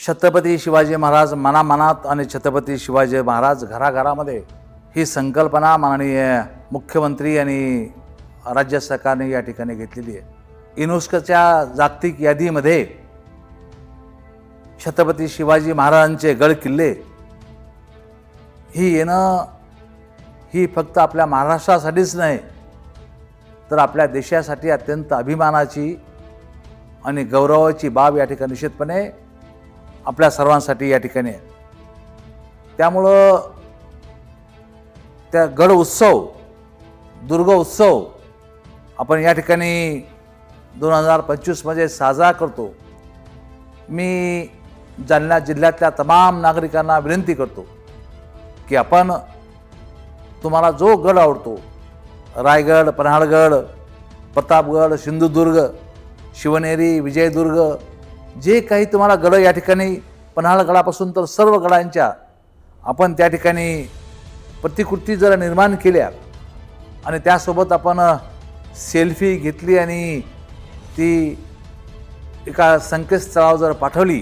छत्रपती शिवाजी महाराज मनामनात आणि छत्रपती शिवाजी महाराज घराघरामध्ये ही संकल्पना माननीय मुख्यमंत्री आणि राज्य सरकारने या ठिकाणी घेतलेली आहे. युनेस्कोच्या जागतिक यादीमध्ये छत्रपती शिवाजी महाराजांचे गड किल्ले ही येणं ही फक्त आपल्या महाराष्ट्रासाठीच नाही तर आपल्या देशासाठी अत्यंत अभिमानाची आणि गौरवाची बाब या ठिकाणी निश्चितपणे आपल्या सर्वांसाठी या ठिकाणी आहे. त्यामुळं त्या गड उत्सव दुर्ग उत्सव आपण या ठिकाणी दोन हजार पंचवीसमध्ये साजरा करतो. मी जालना जिल्ह्यातल्या तमाम नागरिकांना विनंती करतो की आपण तुम्हाला जो गड आवडतो रायगड पन्हाळगड प्रतापगड सिंधुदुर्ग शिवनेरी विजयदुर्ग जे काही तुम्हाला गड या ठिकाणी पन्हाळगडापासून तर सर्व गडांच्या आपण त्या ठिकाणी प्रतिकृती जर निर्माण केल्या आणि त्यासोबत आपण सेल्फी घेतली आणि ती एका संकेतस्थळावर जर पाठवली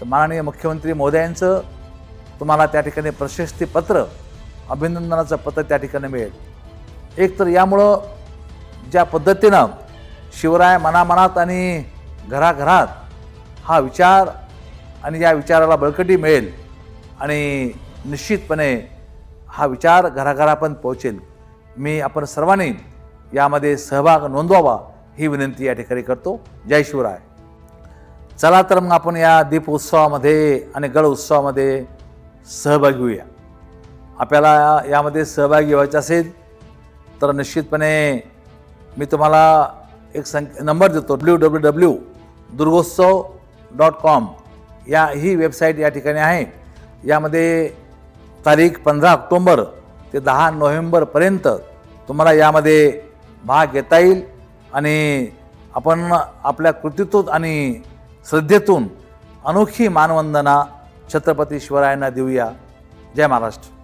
तर माननीय मुख्यमंत्री महोदयांचं तुम्हाला त्या ठिकाणी प्रशस्तीपत्र अभिनंदनाचं पत्र त्या ठिकाणी मिळेल. एक तर यामुळं ज्या पद्धतीनं शिवराय मनामनात आणि घराघरात हा विचार आणि या विचाराला बळकटी मिळेल आणि निश्चितपणे हा विचार घराघरापर्यंत पोहोचेल. मी आपण सर्वांनी यामध्ये सहभाग नोंदवावा ही विनंती या ठिकाणी करतो. जय शिवराय. चला तर मग आपण या दीप उत्सवामध्ये आणि गड उत्सवामध्ये सहभागी होऊया. आपल्याला यामध्ये सहभागी व्हायचं असेल तर निश्चितपणे मी तुम्हाला एक संक नंबर देतो. W W W Durgotsav dot com या ही वेबसाईट या ठिकाणी आहे. यामध्ये तारीख पंधरा ऑक्टोंबर ते दहा नोव्हेंबरपर्यंत तुम्हाला यामध्ये भाग घेता येईल आणि आपण आपल्या कृतीतून आणि श्रद्धेतून अनोखी मानवंदना छत्रपती शिवरायांना देऊया. जय महाराष्ट्र.